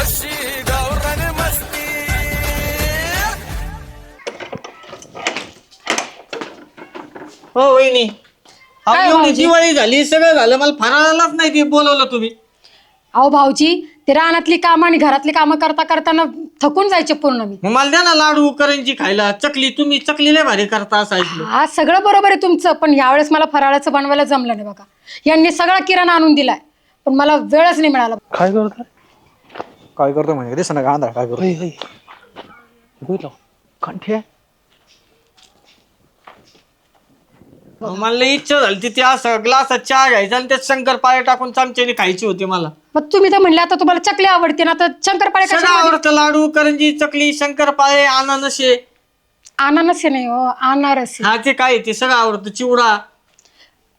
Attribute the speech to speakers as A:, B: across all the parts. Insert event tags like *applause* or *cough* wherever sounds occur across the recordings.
A: अशी गावरान मस्ती.
B: हो वहिनी. अहो,
C: काय
B: एवढी
C: भाऊजी?
B: दिवाळी झाली सगळं झालं. मला फराळालाच नाही ते बोलवलं तुम्ही.
C: अहो भाऊजी ते रानातली कामं आणि घरातली कामं करता करताना थकून जायचे पूर्ण मी.
B: मग मला द्या ना लाडू करंजी खायला. चकली तुम्ही चकली लय भारी करता असं ऐकलं.
C: हा सगळं बरोबर आहे तुमचं पण यावेळेस मला फराळाचं बनवायला जमलं नाही बघा. यांनी सगळा किराणा आणून दिलाय पण मला वेळच नाही मिळाला.
D: काय करतो
E: काय करतो म्हणजे? दिस ना गांधा काय करतो कंठे?
B: मग मला लई इच्छा झाली ती असं ग्लासात चहा घ्यायचा आणि त्यात शंकरपाळे टाकून चमच्याने खायची होती मला.
C: मग तुम्ही तर म्हणले आता तुम्हाला चकली आवडते ना तर शंकरपाळे
B: सगळं
C: कशा
B: आवडतं लाडू करंजी चकली शंकरपाळे अनानसे.
C: अनानस आहे नाही हो अनारस.
B: हा ते काय ते सगळं आवडतं चिवडा.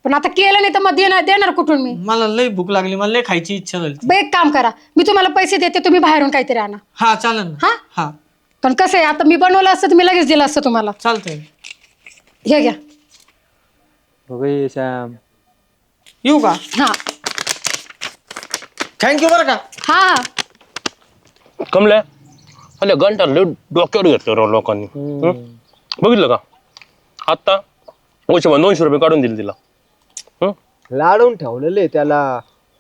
C: पण आता केलं नाही तर मग देणार देणार कुठून मी?
B: मला लई भूक लागली मला लई खायची इच्छा झाली.
C: बरं, एक काम करा. मी तुम्हाला पैसे देते तुम्ही बाहेरून काहीतरी आणा.
B: हा चालेल ना.
C: हा?
B: हा.
C: पण कसं आहे आता मी बनवलं असतं तर मी लगेच दिलं असतं तुम्हाला.
B: चालतंय.
C: हे घ्या.
E: बघ श्याम.
B: येऊ का?
C: हा.
B: थँक्यू बरं का?
C: हा हा.
D: कमल्या अरे घंटा लय डोक्यावर घेतलं राव लोकांनी. हं? बघितलं का? आत्ता ओशे दोनशे रुपये काढून दिले तिला. हं?
F: लाडून ठेवलेले त्याला.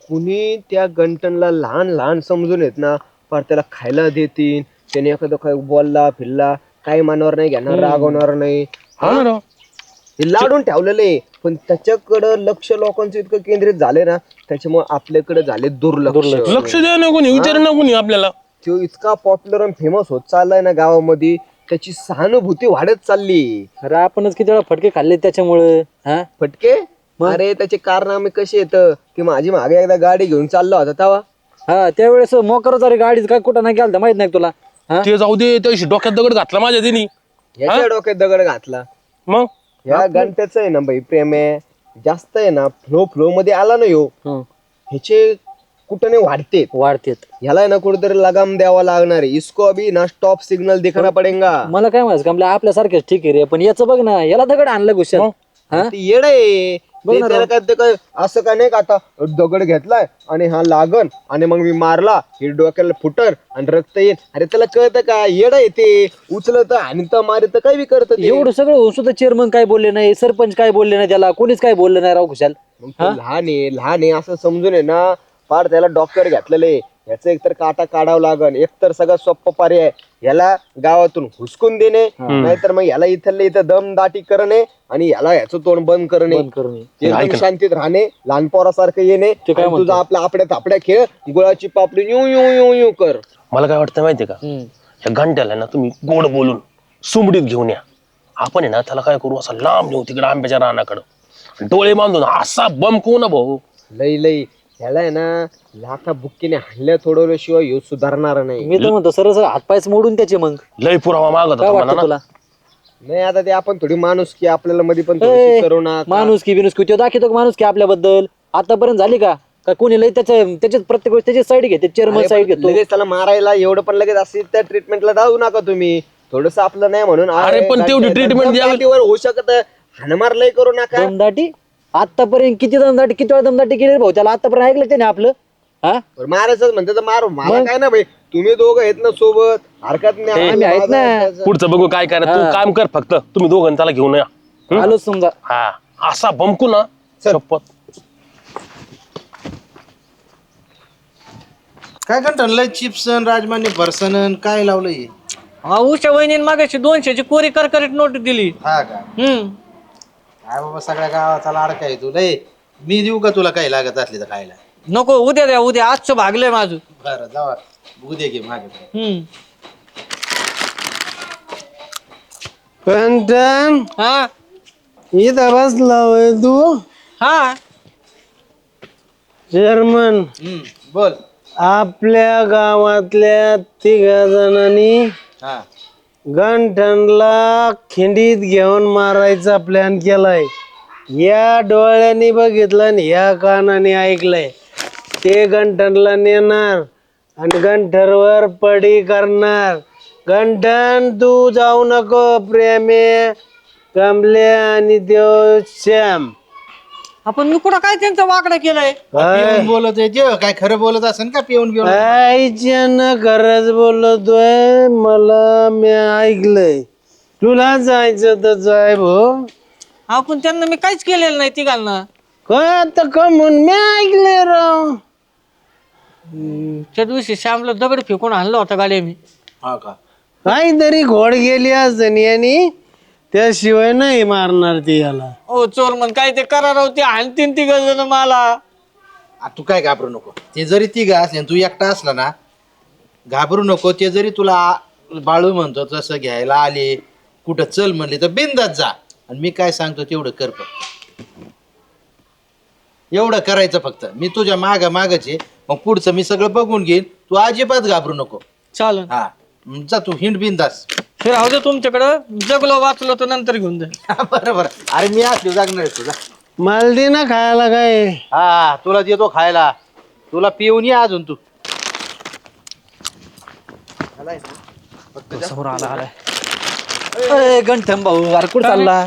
F: कुणी त्या गंटनला लहान लहान समजून येत ना पर त्याला खायला देतील. त्याने एखादं काय बोलला फिरला काही मानवर नाही घेणार रागवणार नाही.
D: हा? ना. राव.
F: हे लाडून ठेवलेले पण त्याच्याकडं लक्ष लोकांचं इतकं केंद्रित झाले ना त्याच्यामुळे आपल्याकडे झाले दुर्लक्ष.
D: लक्ष द्या ना कोणी विचार ना कोणी आपल्याला.
F: तो इतका पॉप्युलर आणि फेमस होत चाललाय ना गावामध्ये त्याची सहानुभूती वाढत चालली.
E: अरे आपणच किती वेळा फटके खाल्ले त्याच्यामुळं हा?
F: फटके? अरे त्याचे कारनामे कसे येत की माझी मागे एकदा गाडी घेऊन चाललो होता तेव्हा.
E: हा त्यावेळेस मोकरच अरे गाडीच काय कुठं नाही गेलं माहीत नाही का तुला? हा?
D: ते जाऊ दे त्याशी डोक्यात दगड घातला माझ्या तिने.
F: याच्या डोक्यात दगड घातला.
D: मग?
F: या घंट्याच आहे ना भाई प्रेम आहे. जास्त आहे ना फ्लो फ्लो मध्ये आला ना यो.
E: हं.
F: ह्याचे कुठं नाही वाढते
E: वाढतेत.
F: ह्याला आहे ना कुठेतरी लगाम द्यावा लागणार आहे. इसको अभी ना स्टॉप सिग्नल दिखाना पडेगा.
E: मला काय माहिती आपल्या आपल्यासारखेच ठीक आहे रे पण याचं बघ ना याला दगड आणलं गुशात हा?
F: ते येड आहे. ते त्याला काय ते काय असं काय नाही का आता दगड घेतलाय आणि हा लागन आणि मग मी मारला हे डोक्याला फुटर आणि रक्त येईल अरे त्याला कळतं का? येड आहे ते. उचलत आणि तर मारित काय बी करत
E: एवढं सगळं होऊन सुद्धा चेअरमन काय बोलले नाही सरपंच काय बोलले नाही त्याला? कोणीच काय बोललं नाही राव खुशाल?
F: लहान आहे लहान आहे असं समजून आहे ना. फार त्याला डॉक्टर घातलेलं आहे. याचं एकतर काटा काढावं लागन एकतर सगळं सोप्प पर्याय याला गावातून हुसकून देणे नाहीतर मग याला इथल्या इथं दम दाटी करणे आणि याला याचं तोंड बंद करणे.
E: बंद करून ये.
F: एकदम शांतीत राहणे लहान पोरासारखं येणे
E: काय
F: आणि तुझा आपला आपल्या थापड्या खेळ गुळाची पापडी यू यू यू यू कर.
D: मला काय वाटतं माहितीये का. या घंट्याला ना तुम्ही गोड बोलून सुमडीत घेऊन या. आपण आहे ना त्याला काय करू? असं लांब नेऊ तिकडे आंब्याच्या रानाकडं. डोळे बांधून असा बमकू ना भाऊ.
F: लई लई. ह्याला आहे ना लाथा बुक्कीने हल्ल्या थोडवल्याशिवाय ह्यो सुधारणार नाही.
E: मी तर म्हणतो सरळ सरळ हातपायच मोडून त्याचे मग.
D: लय पुरावा मागत
E: काय
D: होता
E: वाटतं
D: म्हणा
E: तुला?
F: नाही आता ते आपण थोडी माणूस की आपल्याला मध्ये पण थोडीशी करुणा
E: माणूस की बिनुस की तो दाखवतो का माणूस की आपल्याबद्दल? आतापर्यंत झाली का? का कोणी लय त्याच्या त्याच्यात प्रत्येक वेळेस त्याची साईड घेते चेअरमन
F: अरे
E: साईड
F: पण
E: घेतो.
F: लगेच त्याला मारायला एवढं पण लगेच असेल त्या ट्रीटमेंटला जाऊ नका तुम्ही. थोडस आपलं नाही म्हणून
D: अरे पण तेवढी
F: गाठी-
D: treatment द्यावी.
F: गाठीवर होऊ शकत. हानमार लय करू नका.
E: दमदाटी आतापर्यंत किती दमदाटी किती वेळा दमदाटी केली रे भाऊ? त्याला आतापर्यंत ऐकलं त्याने आपलं? हा?
F: बरं, मारायचं म्हणते तर मारू. मला काय ना भाई तुम्ही दोघं आहेत ना सोबत हरकत नाही
E: आम्ही आहेत ना.
F: माझं-
D: पुढचं बघू काय करा तू काम कर फक्त. तुम्ही दोघं त्याला घेऊन या. हं?
E: आलोच समजा.
D: हा. असा बमकू ना. शपथ.
G: काय करतात लय चिप्सन राजमान्य भरसन काय लावलंय
B: हा? उषा वहिनीने मागाशी दोनशेची कोरी करकरीत नोट दिली.
G: हा का?
B: हम्म
G: काय बाबा सगळ्या गावाचा लाडका आहे तू. लय मी देऊ का तुला काही लागत असली तर खायला?
B: नको उद्या द्या उद्या. आजचं भागलंय माझं.
G: बरं जावा. उद्या घे मागे
B: हम्म.
H: कंटन
B: हा?
H: इथं बसला होय तू?
B: हा.
H: चेअरमन
G: हम्म बोल.
H: आपल्या गावातल्या तिघा जणांनी
G: हा.
H: गंठनला खिंडीत घेऊन मारायचा प्लॅन केलाय. या डोळ्यांनी बघितलं आणि या कानाने ऐकलंय. ते गंठनला नेणार आणि गंठरवर पडी करणार. गंठन तू जाऊ नको प्रेमे. कमले आणि देव श्याम.
B: आपण मी कुठं काय त्यांचं वाकडं केलंय?
G: पिऊन बोलत आहे जे काय खरं बोलत असेल का पिऊन बिऊन?
H: आईच्यानं खरंच बोलतोय मला मी ऐकलंय. तुला जायचं तर जाय भो.
B: आपण त्यांना मी काहीच केलेलं नाही तिघांना.
H: काय आता का म्हणून मी ऐकलंय राव.
B: त्या दिवशी श्यामला दगड फेकून आणला होता गाडी मी.
G: हा का?
H: काहीतरी घोड गेली असेल यांनी. त्याशिवाय नाही मारणार ती याला.
B: ओ चोर म्हण काय ते करा राव ते आणतीन तिघ जण मला.
G: आ, तू काय घाबरू नको. ते जरी तिघ असले तू एकटा असला ना घाबरू नको. ते जरी तुला आ- बाळू म्हणतो तसं घ्यायला आले कुठं चल म्हणले तर बिंदात जा. आणि मी काय सांगतो तेवढं कर फक्त. एवढं करायचं फक्त. मी तुझ्या माग मागच आहे. मग पुढचं मी सगळं बघून घेईन. तू अजिबात घाबरू नको.
B: चालन.
G: हा. मग जा तू हिंड बिंदास.
B: हे राहू दे तुमच्याकडं. जगलो वाचलो तर नंतर घेऊन जा. *laughs*
G: बरोबर अरे मी असलो जागणार आहे तुझा.
H: मला दे ना खायला काय?
G: हा तुला देतो खायला. तुला पिऊन ये अजून तू.
E: समोर आला आलाय. गंठन भाऊ अरे कुठं चालला?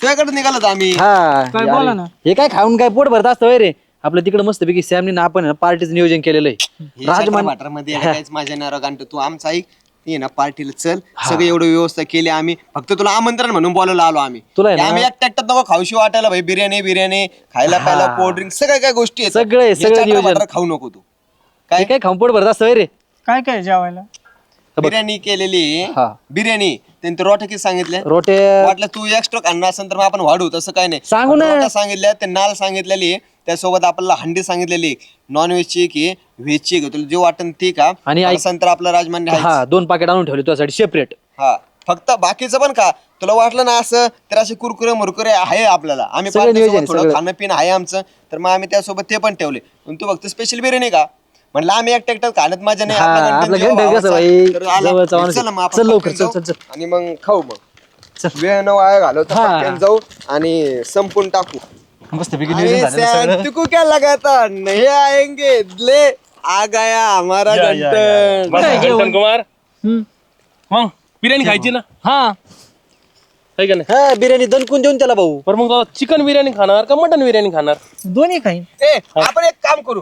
F: तुझ्याकडे निघालोत आम्ही.
E: हा.
B: काय बोला ना.
E: हे काय खाऊन काय पोट भरत असतं होय रे आपलं तिकडे मस्त पैकी सॅमने ना आपण पार्टीचं नियोजन केलेलं आहे.
F: राजमानमध्ये काहीच माझ्या नारा गांठ तू आमचा ऐक. ये ना पार्टीला चल. सगळं एवढं व्यवस्था केली आम्ही. फक्त तुला आमंत्रण म्हणून बोलायला आलो आम्ही.
E: तुला आहे ना-
F: आम्ही एकट्या एकट्यात नको खाऊशी वाटायला भाई बिर्याणी बिर्याणी खायला प्यायला कोल्ड्रिंक सगळ्या काय गोष्टी आहेत.
E: सगळं आहे,
F: हे
E: सगळं
F: चाटर
E: नियोजन.
F: वाटर खाऊ नको तू.
E: काय? खाऊन पोट भरत असतं होय रे?
B: काय काय जेवायला?
F: बिर्याणी केलेली.
E: हा.
F: बिर्याणी. त्यांनी रोटे किती सांगितले
E: रोटे
F: वाटलं तू एक्स्ट्रा खाणार असेल तर मग आपण वाढू. तसं काय नाही.
E: सांगू ना.
F: रोट्या सांगितल्या ते नाल सांगितलेली. त्यासोबत आपल्याला हंडी सांगितलेली नॉन व्हेजची की व्हेजची तुला जे वाटन ती का
E: आणि ऐक-
F: आपलं राजमान्य आहे
E: हा दोन पाकिट आणून ठेवले तुझ्यासाठी सेपरेट
F: हा. फक्त बाकीचं पण का तुला वाटलं ना असं तर असे कुरकुरे मुरकुरे आहे आपल्याला. आम्ही
E: सगळं
F: पार्टीसोबत
E: नियोजन,
F: थोडं
E: सगळं.
F: खाणं पिणं आहे आमचं. तर मग आम्ही त्यासोबत ते पण ठेवले. पण तू फक्त स्पेशल बिर्याणी का म्हणलं आम्ही एकट्या एकट्यात खाण्यात मजा नाही.
E: हा,
F: आपला
E: आपलं
F: content जेव्हा
E: content कसं
F: व्हावा
E: भाई,
F: तर आला.
E: जवळचा माणूस
F: चला मग आपण
E: चल लवकर,
F: पटकन
E: चल,
F: जाऊ
E: चल, चल.
F: आणि मग खाऊ मग. वेळ न वाया घालवता
E: हा.
F: पटकन जाऊ आणि संपून टाकू.
E: मस्त पैकी
F: अरे
E: नियोजन झालं
F: सैन,
E: सगळं.
F: तुको क्या लगा था? नहीं आएंगे ले आ गया हमारा घंटन
D: गंटन. कुमार? मग बिर्याणी खायची ना?
B: हा.
D: आहे का नाही?
E: हा बिर्याणी दणकून देऊन त्याला भाऊ.
D: बरं मग चिकन बिर्याणी खाणार का मटन बिर्याणी खाणार?
B: दोन्ही खाईन.
F: ए आपण एक काम करू.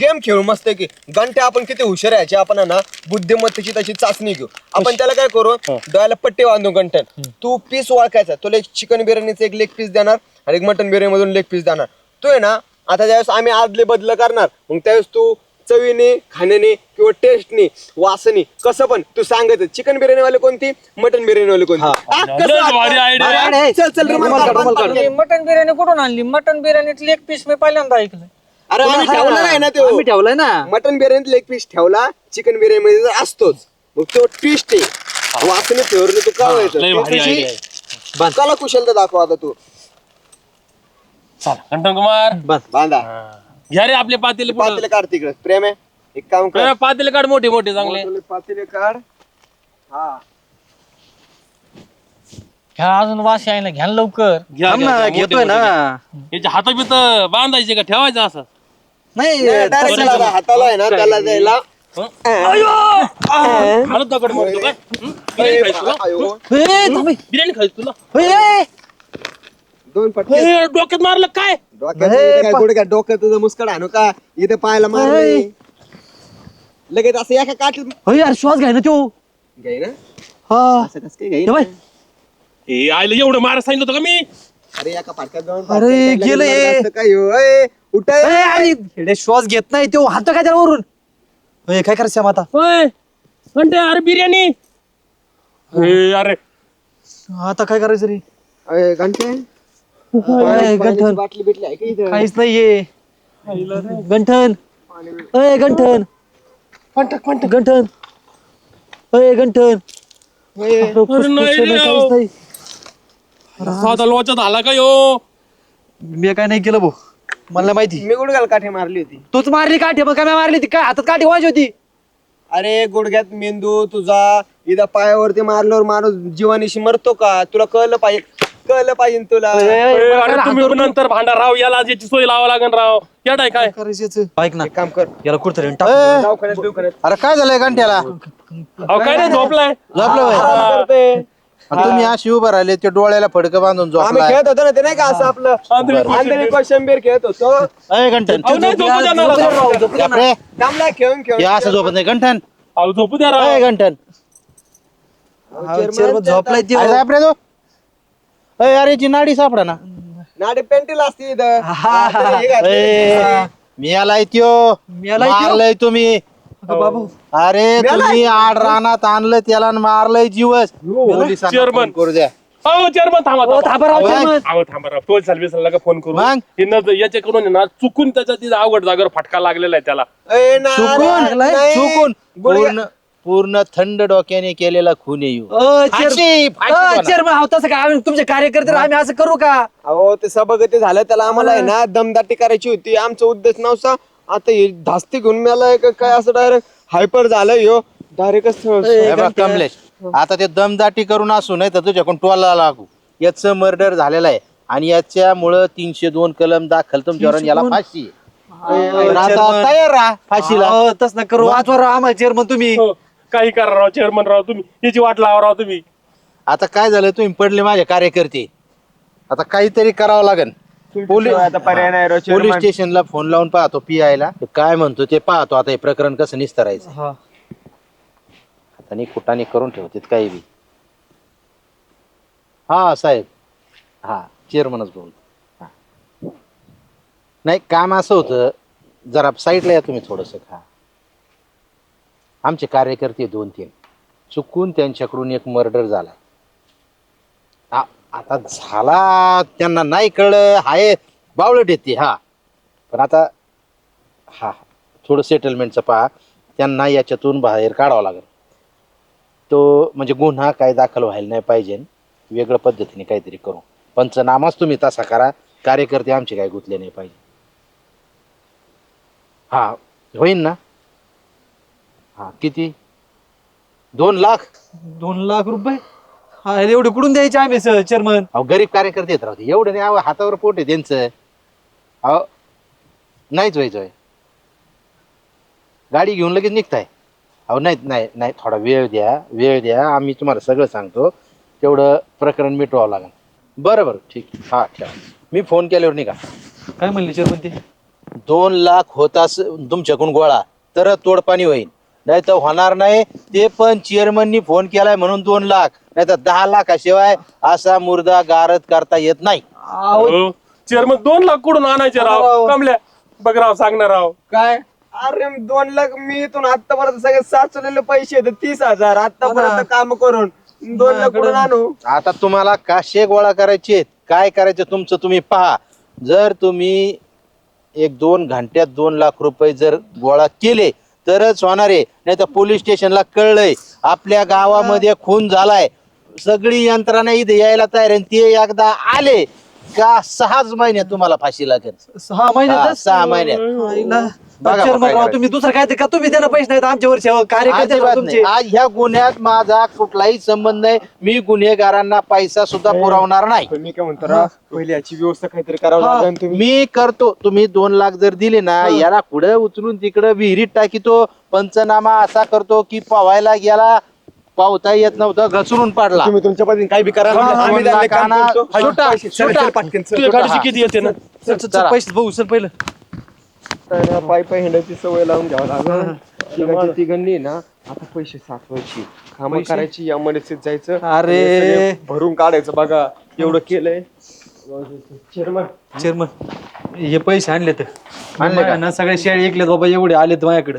F: गेम खेळू मस्त की घंटे आपण किती हुशार आहे याची आपण आहे ना बुद्धिमत्तेची तशी चाचणी घेऊ. आपण त्याला काय करू? डोळ्याला पट्टे बांधू घंटन. तू पीस ओळखायचा. तुला एक चिकन बिर्याणीचं एक लेग पीस देणार. आणि एक मटन बिर्याणी मधून लेग पीस देणार तू आहे ना आता ज्यावेळेस आम्ही आदले बदल करणार मग त्यावेळेस तू चवीने खाण्याने किंवा टेस्टने वासने कसं पण तू सांगायचं. चिकन बिर्याणी वाले कोणती? मटन बिर्याणी वाले कोणती? हा, कसं
D: लय
F: वाटतं?
D: भारी idea.
F: भारी आहे. चल चल रुमाल काढ, रुमाल काढ.
B: मटन बिर्याणी कुठून आणली? मटन बिर्याणीत लेग पीस मी पहिल्यांदा ऐकलं
F: अरे आम्ही ठेवला नाही ना तो.
E: आम्ही ठेवलाय ना.
F: मटन बिर्याणीत लेग पीस ठेवला चिकन बिर्याणी मध्ये तर असतोच. मग तो ट्विस्ट आहे वाचने फेवरले तू का
D: लय भारी idea आहे.
F: कला कुशलता दाखव आता तू.
D: चला. गंटन कुमार.
F: बांधा.
D: घ्या रे आपले पातेले पुढं.
F: पातेले काढ तिकडे. प्रेम आहे. एक काम कर.
D: पातेले काढ मोठे मोठे चांगले.
F: तुला पातेले काढ. हा.
B: ह्या अजून वास यायला. घ्या ना लवकर.
D: घ्या,
E: थांब
D: घ्या,
E: ना
D: घ्या, मोठे,
E: घेतोय
D: मोठे.
E: ना
D: याच्या हाता बित बांधायचे का? ठेवायचं असं?
E: नाही
F: डायरेक्ट त्याला हाताला आहे ना त्याला द्यायला.
D: दगड काय हं? बिर्याणी खायची तुला?
F: आयो.
E: ए, थांब. ए.
D: बिर्याणी खायची तुला?
E: ए, ए.
F: दोन पटके.
D: ए, डोक्यात मारलं काय?
F: डोक्यात इथे काय गुडघ्या डोक्यात तुझं मुस्कड आणू का? इथे पायाला मारले लगेच असं एका काठी
E: होय यार श्वास घ्याय ना तो.
F: घ्याय ना.
E: हा.
F: असं कसं काय घ्याय
E: हे बाय.
D: हे आईला एवढं मारा सांगितलं होतं का मी?
F: अरे एका फाटक्यात
E: अरे,
F: लगेच
E: गेलं हे.
F: मारलं असतं काय हो? ए, उठाय.
E: ए, अरे हेडे श्वास घेत नाही तो. हात काय त्याला वरून. ए, काय करायचं श्याम आता?
D: होय. म्हणते अरे बिर्याणी. ए, अरे.
E: आता काय करायचं रे?
F: अरे, घंटे.
E: ए,
F: पाण्याची
E: गंठन.
F: बाटली बिटली आहे का इथं?
E: काहीच नाहीये. गंठन. अय गंठन. गंठन. अय गंठन.
D: अरे नाही रे,
E: काहीच नाही.
D: साधा लोचात आला का यो?
E: मी काय नाही केलं भाऊ. मला माहिती.
F: मी गुडघ्याला काठी मारली होती.
E: तूच मारली काठी मग काय मी मारली ती काय हातात काठी वाजली होती?
F: अरे गुडघ्यात मेंदू तुझा इथं पायावरती मारल्यावर माणूस जीवानीशी मरतो का? तुला कळलं पाहिजे. कळलं पाहिजे तुला.
E: ए,
D: अरे तुम्ही नंतर भांडा राव याला याची सोय लावा लागेल राव. येड आहे काय?
E: करायचं याचं? ऐक ना
F: एक काम कर.
E: याला कुठतरी टाक.
F: दवाखान्यात बिवखान्यात.
H: अरे काय झालंय घंट्याला?
D: अहो काय नाही झोपलाय.
H: झोपलं?
G: आणि तुम्ही अशी उभं राहिले ते डोळ्याला फडकं बांधून
F: आम्ही
G: झोपलाय
F: खेळत होतो ना ते नाही का असं आपलं? आंधळी कोशिंबीर खेळत होतो.
G: अय गंठन बापरे.
F: थांबला खेळून
G: हे
F: खेळून
G: असं झोपत नाही. गंठन
D: झोपू द्या
G: अय गंठन
F: झोपलाय
G: अरे बापरे तो अय अरे जी नाडी सापडा ना.
F: नाडी पेंटिल असते इथं. आता हे घातलं.
G: अय, मी त्यो. मारलंय तुम्ही. अरे तुम्ही आड रानात आणलं त्याला आणि मारलंय जीवस. पोलिसांना
D: Chairman.
G: फोन करू द्या.
D: अहो चेअरमन थांबा
E: थांबा. राव,
G: अहो,
E: chairman.
D: अहो थांबा राव पोलीस बिसाला का फोन करू.
G: मग?
D: हे न चुकून त्याच्या तिथं अवघड जागेवर फटका लागलेला आहे त्याला.
F: ए, ना-
G: चुकून?
F: नाही.
G: चुकून?
F: गुडघ्या-
G: पूर्ण पूर्ण थंड डोक्याने केलेला खून येऊ फाशी, फाशी
E: तसं आम्ही तुमचे कार्यकर्ते आम्ही असं करू का?
F: अहो ते सभागती झालं त्याला आम्हाला आहे ना दमदाटी करायची होती. आमचा उद्देश नव्हता. आता हे धास्ती घेऊन मिळालाय का काय? असं डायरेक्ट हायपर झालं ह्यो डायरेक्टच
G: हे बघ, कमलेश आता ते दमदाटी करून असू नाही तर तुझ्याकडून टोला लागू. याचं मर्डर झालेलं आहे. आणि याच्यामुळं तीनशे दोन कलम दाखल तुमच्यावर आणि याला फाशी आहे. तर आता तयार राहा फाशीला.
E: तसं नका करू. वाचवा राव आम्हाला चेअरमन तुम्ही.
D: हो, काही करा राव चेअरमन राव तुम्ही. याची वाट लावा राव तुम्ही.
G: आता काय झालं तुम्ही पडले माझे कार्यकर्ते. आता काहीतरी करावं लागेल. पोलीस
F: आता पर्याय नाही राव,
G: पोलीस
F: chairman.
G: स्टेशनला फोन लावून पाहतो पी आयला. काय म्हणतो ते पाहतो आता हे प्रकरण कसं निस्तरायचं.
E: हा.
G: आणि कुटाने करून ठेवतात काही बी. हा साहेब. हा चेअरमनच बोल हा. नाही काम असं होतं जरा साईडला या तुम्ही थोडस खा. आमचे कार्यकर्ते दोन तीन. चुकून त्यांच्याकडून एक मर्डर झाला. आ- आता झाला त्यांना नाही कळलं हाय बावळट येते हा. पण आता हा थोडं सेटलमेंटचं पहा. त्यांना याच्यातून बाहेर काढावं लागेल. तो म्हणजे गुन्हा काय दाखल व्हायला नाही पाहिजे. वेगळ्या पद्धतीने काहीतरी करू. पंचनामाच तुम्ही तसा करा. कार्यकर्ते आमचे काय गुंतले नाही पाहिजे. हा होईन ना? हा किती? दोन लाख?
E: दोन लाख रुपये? हा एवढे कुठून द्यायचे आम्ही चेअरमन
G: अहो गरीब कार्यकर्ते येत राहते एवढं नाही अहो हातावर पोट आहे त्यांचं. अहो नाहीच व्हायचं होय. गाडी घेऊन लगेच निघताय. अहो नाही नाही नाही थोडा वेळ द्या वेळ द्या. आम्ही तुम्हाला सगळं सांगतो. तेवढं प्रकरण मिटवावं लागेल. बरं बरं ठीक. हा ठेवा. मी फोन केल्यावर निघा.
E: काय म्हणले चेअरमन ते?
G: दोन लाख होतास तुमच्याकडून गोळा. तर तोडपाणी होईल नाही तर होणार नाही. ते पण चेअरमननी फोन केलाय म्हणून दोन लाख. नाही तर दहा लाखाशिवाय असा मुर्दा गारद करता येत नाही.
D: चेअरमन हो. दोन लाख कुठून आणायचे राव? कमल्या बघ राव सांगणार राव.
F: काय? अरे दोन लाख मी इथून आतापर्यंत सगळे साचलेले पैसे आहेत तीस हजार. आतापर्यंत काम करून. दोन लाख कुठून आणू?
G: आता तुम्हाला काशे गोळा करायचे काय करायचं तुमचं तुम्ही पहा. जर तुम्ही एक दोन घंट्यात दोन लाख रुपये जर गोळा केले तरच होणार आहे. नाही तर पोलीस स्टेशनला कळलंय. आपल्या गावामध्ये खून झालाय. सगळी यंत्रणा इथे यायला तयार आहे आणि ते एकदा आले का सहाच महिन्यात तुम्हाला फाशी लागेल.
E: सहा
G: हा,
E: महिन्यात.
G: सहा महिन्यात बघा काय करायचं.
E: तुम्ही दुसरं काय ते का? तुम्ही त्यांना पैसे नाहीत आमच्यावर कार्यकर्ते तुमचे.
G: आज ह्या गुन्ह्यात माझा कुठलाही संबंध नाही. मी गुन्हेगारांना पैसा सुद्धा पुरवणार नाही.
F: मी काय म्हणतो राव, पहिली याची व्यवस्था काहीतरी करावं लागेल तुम्ही?
G: मी करतो. तुम्ही दोन लाख जर दिले ना याला पुढे उचलून तिकडे विहिरीत टाकीतो. पंचनामा असा करतो की पवायला गेला पावता येत नव्हतं घसरून पाडला.
F: तुम्ही तुमच्या पद्धतीने काही बी करा
G: हा,
F: आम्ही
G: दोन
F: त्यातले काम
G: लाखांना
F: करतो.
G: सुटा,
F: पैसे, चल,
G: सुटा.
F: चल, पटकन, चल.
D: तुझ्या गाडीची किती येते ना?
E: चल, चल, चल,
G: चला.
E: पैसे बघू सर पहिलं.
F: तर पायी पायी हिंडायची सवय लावून घ्यावं लागेल. तिघांची तिघांनी ना आता पैसे साठवायची. कामं करायची या मनस्थित जायचं.
E: अरे.
F: सगळे भरून काढायचं. बघा एवढं केलंय. चेअरमन.
E: चेअरमन. हे पैसे आणले तर.
G: आणले का?
E: ना सगळे शेळी ऐकलेत बाबा एवढे आलेत माझ्याकडे.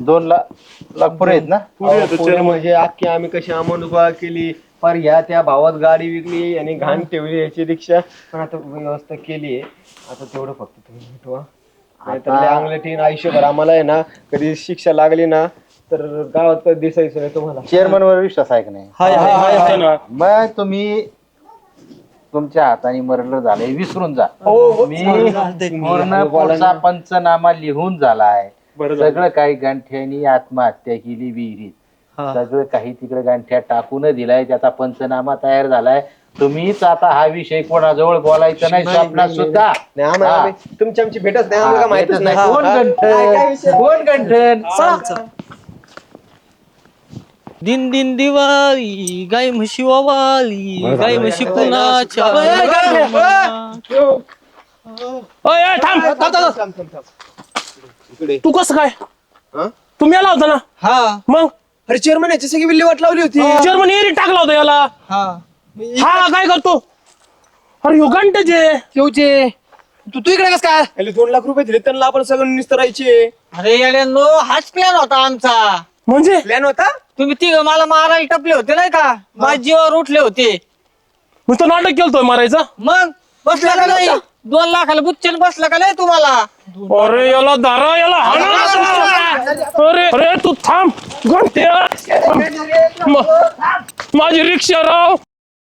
G: दोन लाख लाख पुरे आहेत ना?
F: पुढे म्हणजे अख्खी आम्ही कशी अमाऊंट गोळा केली. पर ह्या त्या भावात गाडी विकली आणि घाण ठेवली याची रिक्षा पण आता व्यवस्था केली आहे. आता तेवढं फक्त तुम्ही मिटवा नाहीतर लय अंगलटीन आयुष्यभर आम्हाला आहे ना कधी शिक्षा लागली ना तर गावात कधी दिसायचं नाही तुम्हाला.
G: चेअरमन वर विश्वास आहे का नाही?
E: हाय हाय हाय हाय
D: ना.
G: मग तुम्ही तुमच्या हाताने मर्डर झाले विसरून जा. मी पूर्ण पुढचा पंचनामा लिहून झालाय. सगळं काही गांठ्यानी आत्महत्या केली विहिरीत. सगळं काही तिकडे गांठ्या टाकून दिलाय त्याचा पंचनामा तयार झालाय. तुम्हीच आता हा विषय कोणाजवळ बोलायचा नाही स्वप्नात सुद्धा.
F: नाही आम्हाला
G: हा.
F: आम्ही- तुमची आमची भेटच नाही आम्हाला माहितच
G: कोण.
F: काय- काय
G: गंठन
F: विषय?
G: कोण गंठन.
B: दिन दिन दिवाळी गाय म्हशी वावाली गाय म्हशी कुणाच्या
D: अय, अय, थांब. तू कसं काय? तुम्ही आला होता ना?
B: हा.
D: मग?
F: अरे चेअरमन याची सगळी विल्हेवाट लावली होती.
D: जर्मनी एरी टाकला होता याला.
B: हा
D: हा काय करतो? अरे यो घंटाचे
E: येऊचे तू तू इकडे कस काय?
F: अरे दोन लाख रुपये दिले त्यांना आपण सगळं निस्तरायचे
B: अरे येड्यांनो हाच प्लॅन होता आमचा.
D: म्हणजे?
F: प्लॅन होता?
B: तुम्ही तिघ मला मारायला टपले होते नाही का? माझ्या जीवावर उठले होते.
D: मी तो नाटक केलतोय मारायचं.
B: मग? बसला का नाही? दोन लाखाला बुच्चन बसला का नाही तुम्हाला?
D: अरे याला दारा याला हाणा. अरे अरे तू थांब. घंटे. माझी रिक्षा राव.